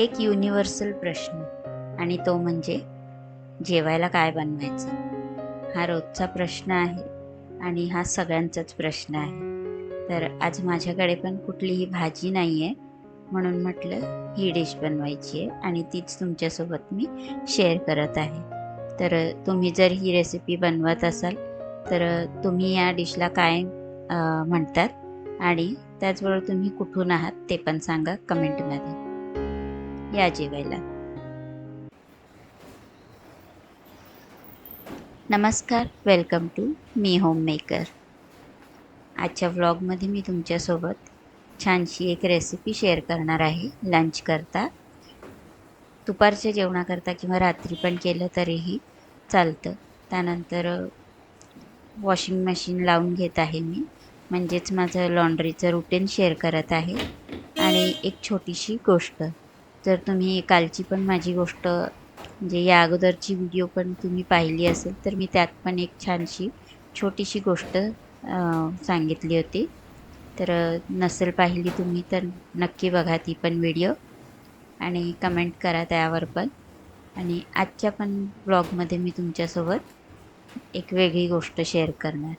एक युनिव्हर्सल प्रश्न. आणि तो म्हणजे जेवायला काय बनवायचं? हा रोजचा प्रश्न आहे आणि हा सगळ्यांचाच प्रश्न आहे. तर आज माझ्याकडे पण कुठलीही भाजी नाही आहे म्हणून म्हटलं ही डिश बनवायची आहे आणि तीच तुमच्यासोबत मी शेअर करत आहे. तर तुम्ही जर ही रेसिपी बनवत असाल तर तुम्ही या डिशला काय म्हणतात? आणि त्याचबरोबर तुम्ही कुठून आहात ते पण सांगा कमेंटमध्ये या जेवायला. नमस्कार वेलकम टू मी होम मेकर आजच्या व्लॉगमध्ये मी तुमच्यासोबत छानशी एक रेसिपी शेअर करणार आहे लंच करता. दुपारच्या जेवणाकरता किंवा रात्री पण केलं तरीही चालतं. त्यानंतर वॉशिंग मशीन लावून घेत आहे मी. म्हणजेच माझं लॉन्ड्रीचं रुटीन शेअर करत आहे. आणि एक छोटीशी गोष्ट जर तुम्ही कालची पण माझी गोष्ट म्हणजे या अगोदरची व्हिडिओ पण तुम्ही पाहिली असेल तर मी त्यात पण एक छानशी छोटीशी गोष्ट सांगितली होती. तर नसेल पाहिली तुम्ही तर नक्की बघा ती पण व्हिडिओ आणि कमेंट करा त्यावर पण. आणि आजच्या पण ब्लॉगमध्ये मी तुमच्यासोबत एक वेगळी गोष्ट शेअर करणार.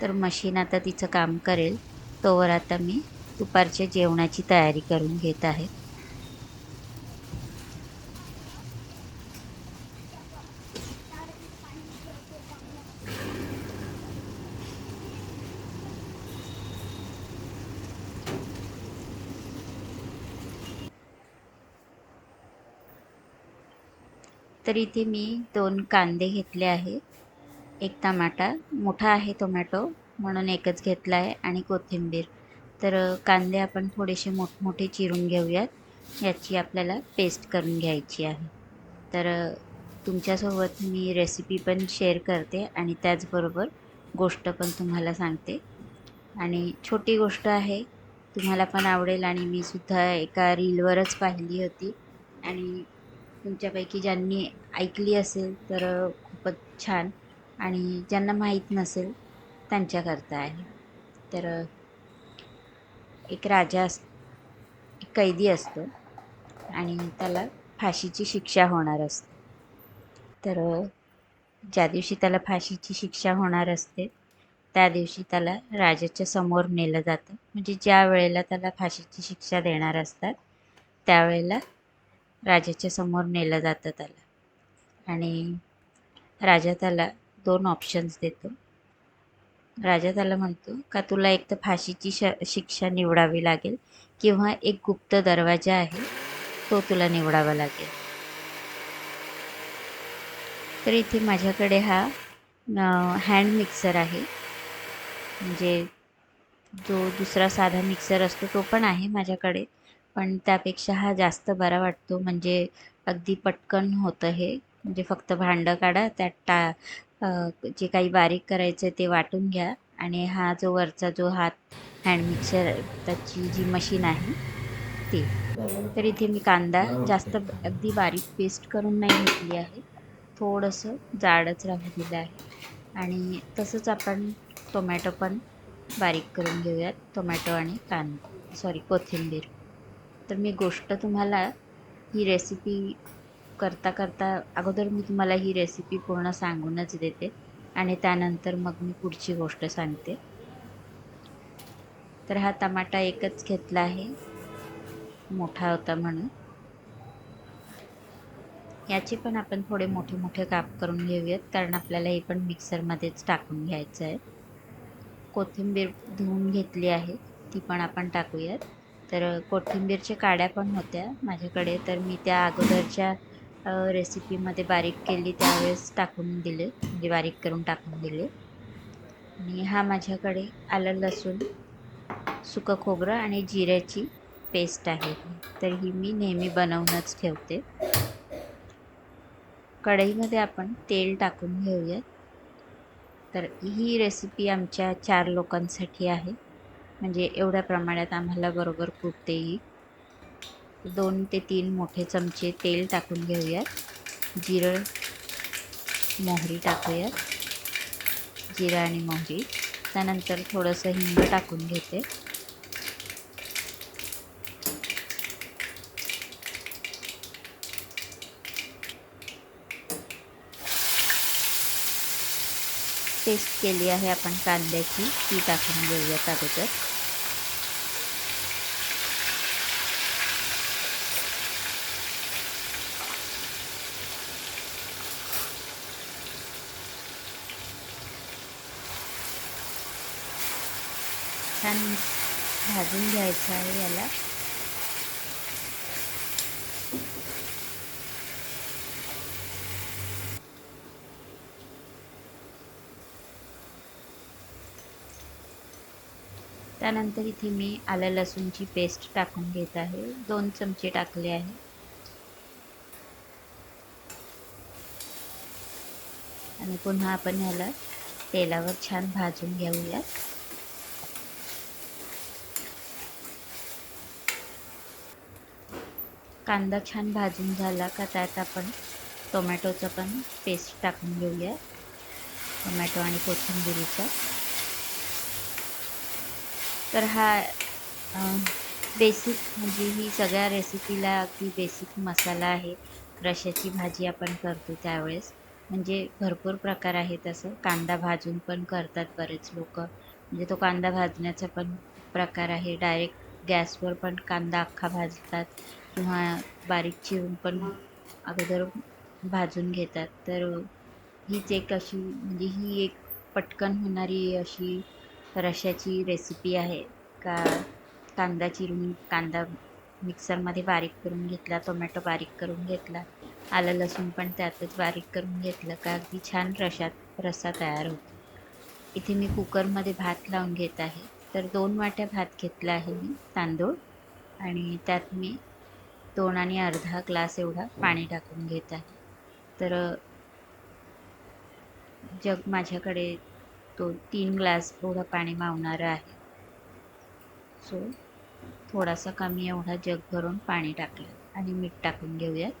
तर मशीन आता तिचं काम करेल. तोवर आता मी दुपारच्या जेवणाची तयारी करून घेत आहे. तर इथे मी दोन कांदे घेतले आहे एक टमाटा मोठा आहे टोमॅटो म्हणून एकच घेतला आहे आणि कोथिंबीर. तर कांदे आपण थोडेसे मोठमोठे चिरून घेऊयात. याची आपल्याला पेस्ट करून घ्यायची आहे. तर तुमच्यासोबत मी रेसिपी पण शेअर करते आणि त्याचबरोबर गोष्ट पण तुम्हाला सांगते. आणि छोटी गोष्ट आहे तुम्हाला पण आवडेल आणि मी सुद्धा एका रीलवरच पाहिली होती. आणि तुमच्यापैकी ज्यांनी ऐकली असेल तर खूपच छान. आणि ज्यांना माहीत नसेल त्यांच्याकरता आहे. तर एक राजा अस एक कैदी असतो आणि त्याला फाशीची शिक्षा होणार असते. तर ज्या दिवशी त्याला फाशीची शिक्षा होणार असते त्या दिवशी त्याला राजाच्या समोर नेलं जातं. म्हणजे ज्या वेळेला त्याला फाशीची शिक्षा देणार असतात त्यावेळेला राजाच्या समोर नेलं जातं त्याला. आणि राजा त्याला दोन ऑप्शन्स देतो. राजा त्याला म्हणतो का तुला एक तर फाशीची श शिक्षा निवडावी लागेल किंवा एक गुप्त दरवाजा आहे तो तुला निवडावा लागेल. तर इथे माझ्याकडे हा हँड मिक्सर आहे. म्हणजे जो दुसरा साधा मिक्सर असतो तो पण आहे माझ्याकडे. पण त्यापेक्षा हा जास्त बरा वाटतो. म्हणजे अगदी पटकन होतं हे. म्हणजे फक्त भांडं काढा त्यात टा जे काही बारीक करायचं आहे ते वाटून घ्या. आणि हा जो वरचा जो हात हँड मिक्सर त्याची जी मशीन आहे ती. तर इथे मी कांदा जास्त अगदी बारीक पेस्ट करून नाही घेतली आहे. थोडंसं जाडच राहू दिलं आहे. आणि तसंच आपण टोमॅटो पण बारीक करून घेऊयात. टोमॅटो आणि कांदा. सॉरी कोथिंबीर. तर मी गोष्ट तुम्हाला ही रेसिपी करता करता अगोदर मी तुम्हाला ही रेसिपी पूर्ण सांगूनच देते. आणि त्यानंतर मग मी पुढची गोष्ट सांगते. तर हा टमाटा एकच घेतला आहे. मोठा होता म्हणून. याचे पण आपण थोडे मोठे मोठे काप करून घेऊयात कारण आपल्याला हे पण मिक्सरमध्येच टाकून घ्यायचं आहे. कोथिंबीर धुवून घेतली आहे ती पण आपण टाकूयात. तर कोथिंबीरच्या काड्या पण होत्या माझ्याकडे तर मी त्या अगोदरच्या रेसिपीमध्ये बारीक केली त्यावेळेस टाकून दिले. म्हणजे बारीक करून टाकून दिले. आणि हा माझ्याकडे आलं लसूण सुकं खोबरं आणि जिऱ्याची पेस्ट आहे. तर ही मी नेहमी बनवूनच ठेवते. कढईमध्ये आपण तेल टाकून घेऊयात. तर ही रेसिपी आमच्या चार लोकांसाठी आहे. म्हणजे एवढ्या प्रमाणात आम्हाला बरोबर फुटते ही. दोन ते तीन मोठे चमचे तेल टाकून घेऊयात. जिरं मोहरी टाकूयात. जिरं आणि मोहरी. त्यानंतर थोडंसं हिंग टाकून घेते. पेस्ट केली आहे आपण कांद्याची ती टाकून घेऊयात अगोदर छान भाजून घ्यायचं आहे याला. त्यानंतर इथे मी आलं लसूणची पेस्ट टाकून घेत आहे. दोन चमचे टाकले आहे. आणि पुन्हा आपण ह्याला तेलावर छान भाजून घेऊयात. कांदा छान भाजून झाला का त्यात आपण टोमॅटोचं पण पेस्ट टाकून घेऊया. टोमॅटो आणि कोथिंबिरीचा. तर हा बेसिक म्हणजे ही सगळ्या रेसिपीला अगदी बेसिक मसाला आहे. रश्याची भाजी आपण करतो त्यावेळेस. म्हणजे भरपूर प्रकार आहे तसं कांदा भाजून पण करतात बरेच लोक. म्हणजे तो कांदा भाजण्याचा पण प्रकार आहे. डायरेक्ट गॅसवर पण कांदा अख्खा भाजतात. किंवा बारीक चिरून पण अगोदर भाजून घेतात. तर हीच एक अशी म्हणजे ही एक पटकन होणारी अशी रश्याची रेसिपी आहे. का कांदा चिरून कांदा मिक्सरमध्ये बारीक करून घेतला टोमॅटो बारीक करून घेतला आलं लसूण पण त्यातच बारीक करून घेतलं का अगदी छान रशात रस्सा तयार होतो. इथे मी कुकरमध्ये भात लावून घेत आहे. तर दोन वाट्या भात घेतला आहे मी तांदूळ. आणि त्यात मी दोन आणि अर्धा ग्लास एवढा पाणी टाकून घेत आहे. तर जग माझ्याकडे तो तीन ग्लास एवढं पाणी मावणारं आहे. सो थोडासा कमी एवढा जग भरून पाणी टाकलं आणि मीठ टाकून घेऊयात.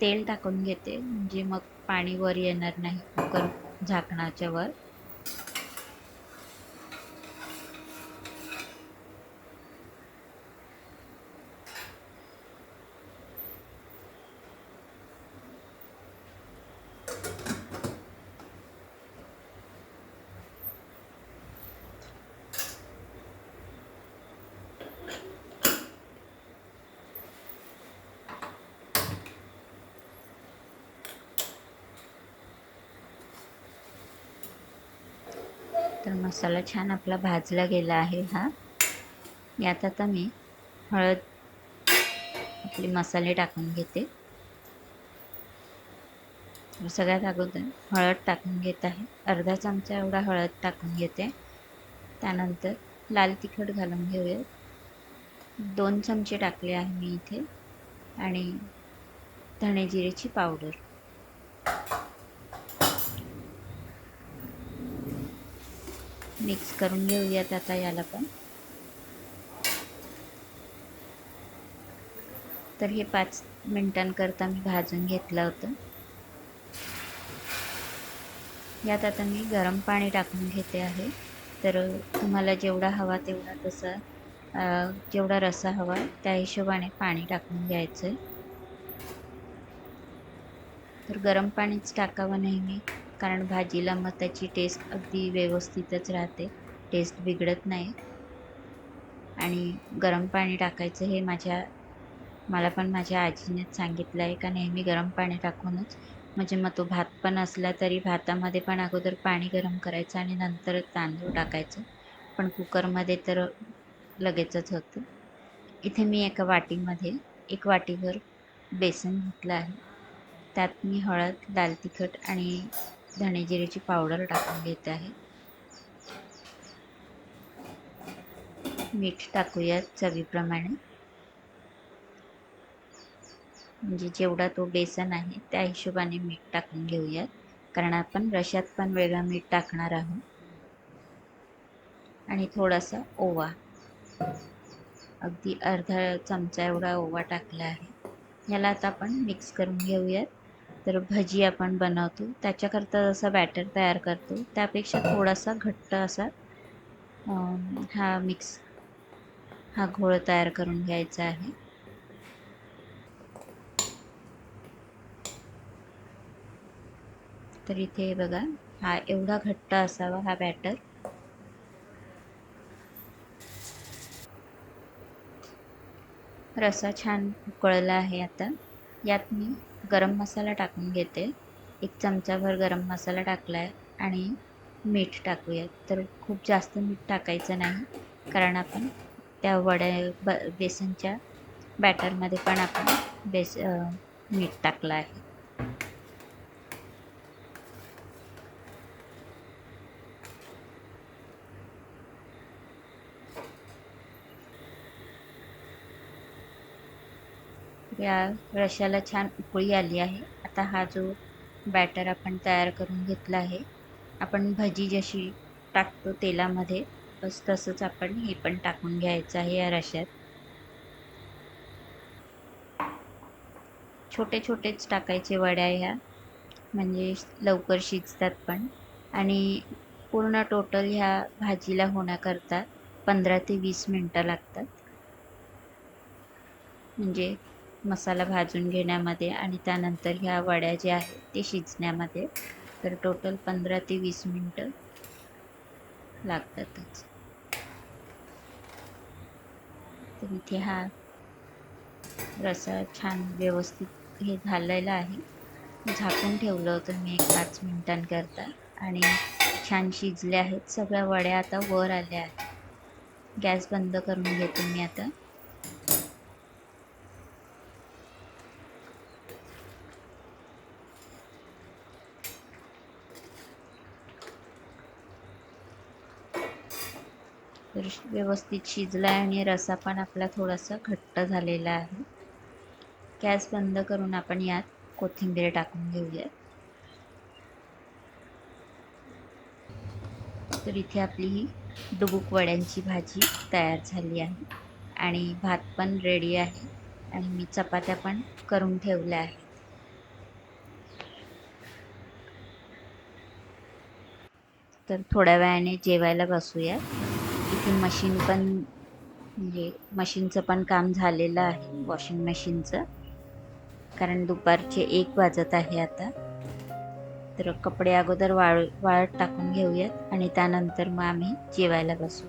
तेल टाकून घेते म्हणजे मग पाणी वर येणार नाही कुकर झाकणाच्या वर. तर मसाला छान आपला भाजला गेला आहे हा. यात आता मी हळद आपले मसाले टाकून घेते. सगळ्यात अगोदर हळद टाकून घेत आहे. अर्धा चमचा एवढा हळद टाकून घेते. त्यानंतर लाल तिखट घालून घेऊया. दोन चमचे टाकले आहे मी इथे. आणि धणे जिरेची पावडर. मिक्स करून घेऊयात आता याला पण. तर हे पाच मिनटांकरता मी भाजून घेतलं होतं. यात आता मी गरम पाणी टाकून घेते आहे. तर तुम्हाला जेवढा हवा तेवढा तसा जेवढा रसा हवा त्या हिशोबाने पाणी टाकून घ्यायचं आहे तर गरम पाणीच टाकावं नेहमी कारण भाजीला मग त्याची टेस्ट अगदी व्यवस्थितच राहते. टेस्ट बिघडत नाही. आणि गरम पाणी टाकायचं हे माझ्या मला पण माझ्या आजीनेच सांगितलं आहे का नेहमी गरम पाणी टाकूनच. म्हणजे मग तो भात पण असला तरी भातामध्ये पण अगोदर पाणी गरम करायचं आणि नंतर तांदूळ टाकायचं. पण कुकरमध्ये तर लगेचच होतं. इथे मी एका वाटीमध्ये एक वाटीभर बेसन घेतलं आहे. त्यात मी हळद दाल तिखट आणि धणे जिरेची पावडर टाकून घेत आहे. मीठ टाकूयात चवीप्रमाणे. म्हणजे जेवढा तो बेसन आहे त्या हिशोबाने मीठ टाकून घेऊयात. कारण आपण रशात पण वेगळं मीठ टाकणार आहोत. आणि थोडासा ओवा. अगदी अर्धा चमचा एवढा ओवा टाकला आहे. याला आता आपण मिक्स करून घेऊयात. तर भजी आपण बनवतो. त्याच्याकरता जसा बॅटर तयार करतो. त्यापेक्षा थोडासा घट्ट असा हा मिक्स हा घोळ तयार करून घ्यायचा आहे. तर इथे बघा हा एवढा घट्ट असावा हा बॅटर रसा छान उकळला आहे आता. यात मी गरम मसाला टाकून घेते. एक चमचाभर गरम मसाला टाकला आहे आणि मीठ टाकूयात. तर खूप जास्त मीठ टाकायचं नाही. कारण आपण त्या वड्या ब बेसनच्या बॅटरमध्ये पण आपण बेस मीठ टाकलं आहे. या रश्याला छान उकळी आली आहे. आता हा जो बॅटर आपण तयार करून घेतला आहे आपण भजी जशी टाकतो तेलामध्ये बस तसंच आपण हे पण टाकून घ्यायचं आहे या रश्यात छोटे छोटेच टाकायचे वड्या ह्या म्हणजे लवकर शिजतात पण. आणि पूर्ण टोटल ह्या भाजीला होण्याकरता पंधरा ते वीस मिनटं लागतात. म्हणजे मसाला भाजून घेण्यामध्ये आणि त्यानंतर ह्या वड्या ज्या आहेत ते शिजण्यामध्ये. तर टोटल पंधरा ते वीस मिनटं लागतातच. तर इथे हा रसा छान व्यवस्थित हे झालेला आहे. झाकून ठेवलं होतं मी एक पाच मिनिटांकरता आणि छान शिजले आहेत. सगळ्या वड्या आता वर आल्या आहेत. गॅस बंद करून घेते मी आता. तर व्यवस्थित शिजला आहे आणि रसा पण आपला थोडासा घट्ट झालेला आहे. गॅस बंद करून आपण यात कोथिंबीर टाकून घेऊया तर इथे आपली ही डुबुक वड्यांची भाजी तयार झाली आहे आणि भात पण रेडी आहे आणि मी चपात्या पण करून ठेवल्या आहेत. तर थोड्या वेळाने जेवायला बसूया इथे मशीन पण म्हणजे मशीनचं पण काम झालेलं आहे वॉशिंग मशीनचं कारण दुपारचे एक वाजत आहे आता. तर कपडे अगोदर वाळ वाळत टाकून घेऊयात आणि त्यानंतर मग आम्ही जेवायला बसू.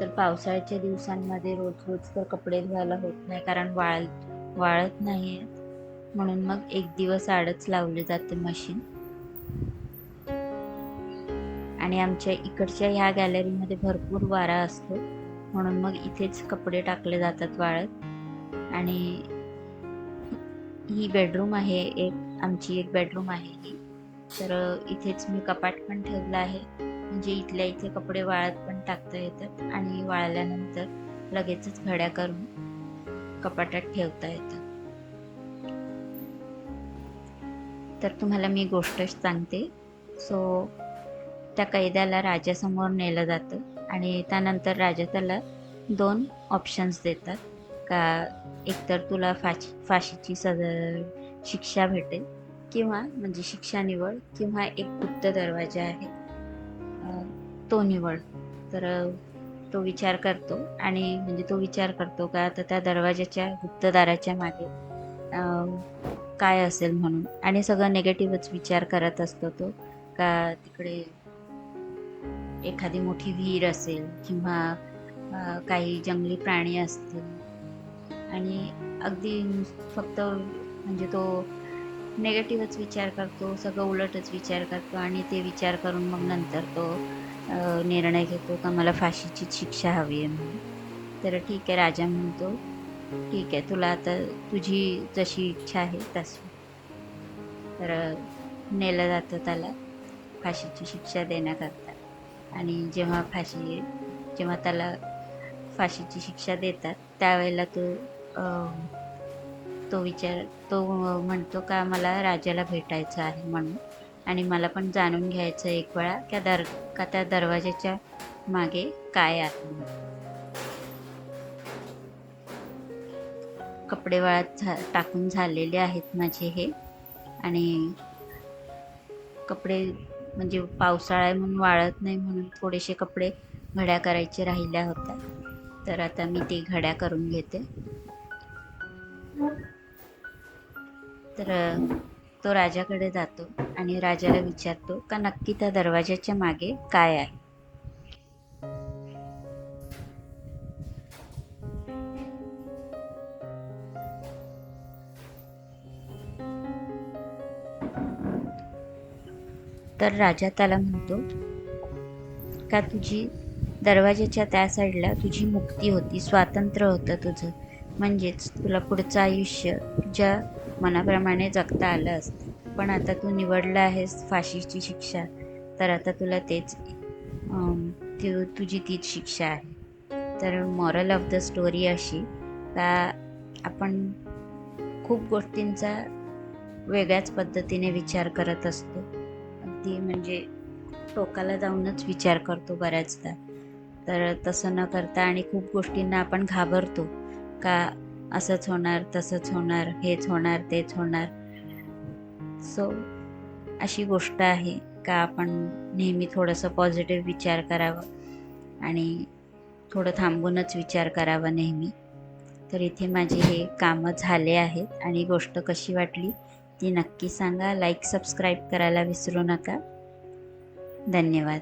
तर पावसाळ्याच्या दिवसांमध्ये रोज रोज तर कपडे धुवायला होत नाही कारण वाळ वाळत नाही आहेत म्हणून मग एक दिवस आडच लावले जाते मशीन. आणि आमच्या इकडच्या ह्या गॅलरीमध्ये भरपूर वारा असतो. म्हणून मग इथेच कपडे टाकले जातात वाळत. आणि ही बेडरूम आहे एक आमची एक बेडरूम आहे ही. तर इथेच मी कपाट पण ठेवलं आहे. म्हणजे इथल्या इथे कपडे वाळत पण टाकता येतात आणि वाळल्यानंतर लगेचच घड्या करून कपाटात ठेवता येतं. तर तुम्हाला मी गोष्ट सांगते. सो त्या कैद्याला राजासमोर नेलं जातं आणि त्यानंतर राजा त्याला दोन ऑप्शन्स देतात. का एकतर तुला फाशी फाशीची सज शिक्षा भेटेल किंवा म्हणजे शिक्षा निवड किंवा एक गुप्त दरवाजा आहे. तो निवड. तर तो विचार करतो आणि म्हणजे तो विचार करतो का आता त्या दरवाजाच्या गुप्तदाराच्या मागे काय असेल म्हणून. आणि सगळं निगेटिव्हच विचार करत असतो तो का तिकडे एखादी मोठी विहीर असेल किंवा काही जंगली प्राणी असतील. आणि अगदी फक्त म्हणजे तो नेगेटिव्हच विचार करतो सगळं उलटच विचार करतो आणि ते विचार करून मग नंतर तो निर्णय घेतो का मला फाशीची शिक्षा हवी आहे म्हणून. तर ठीक आहे राजा म्हणतो ठीक आहे तुला आता तुझी जशी इच्छा आहे तशी तर नेलं जातं त्याला फाशीची शिक्षा देण्याकरता. आणि जेव्हा फाशी जेव्हा त्याला फाशीची शिक्षा देतात त्यावेळेला तो तो विचार तो म्हणतो का मला राजाला भेटायचं आहे म्हणून. आणि मला पण जाणून घ्यायचं एक वेळा त्या दर का त्या दरवाजाच्या मागे काय आहे? म्हणून. कपडे वाळत झा टाकून झालेले आहेत माझे हे. आणि कपडे म्हणजे पावसाळा आहे म्हणून वाळत नाही म्हणून थोडेसे कपडे घड्या करायचे राहिल्या होत्या. तर आता मी ते घड्या करून घेते. तर तो राजाकडे जातो आणि राजाला विचारतो का नक्की त्या दरवाजाच्या मागे काय आहे? तर राजा त्याला म्हणतो का तुझी दरवाजाच्या त्या साईडला तुझी मुक्ती होती स्वातंत्र्य होतं तुझं. म्हणजेच तुला पुढचं आयुष्य तुझ्या मनाप्रमाणे जगता आलं असतं. पण आता तू निवडलं आहेस फाशीची शिक्षा तर आता तुला तेच अम, ती तुझी तीच शिक्षा आहे. तर मॉरल ऑफ द स्टोरी अशी का आपण खूप गोष्टींचा वेगळ्याच पद्धतीने विचार करत असतो. अगदी म्हणजे टोकाला जाऊनच विचार करतो बऱ्याचदा. तर तसं न करता आणि खूप गोष्टींना आपण घाबरतो. का असंच होणार तसंच होणार हेच होणार तेच होणार. सो अशी गोष्ट आहे का आपण नेहमी थोडंसं पॉझिटिव्ह विचार करावं आणि थोडं थांबूनच विचार करावा नेहमी. तर इथे माझे हे कामं झाले आहेत आणि गोष्ट कशी वाटली ती नक्की सांगा. लाईक सबस्क्राईब करायला विसरू नका. धन्यवाद.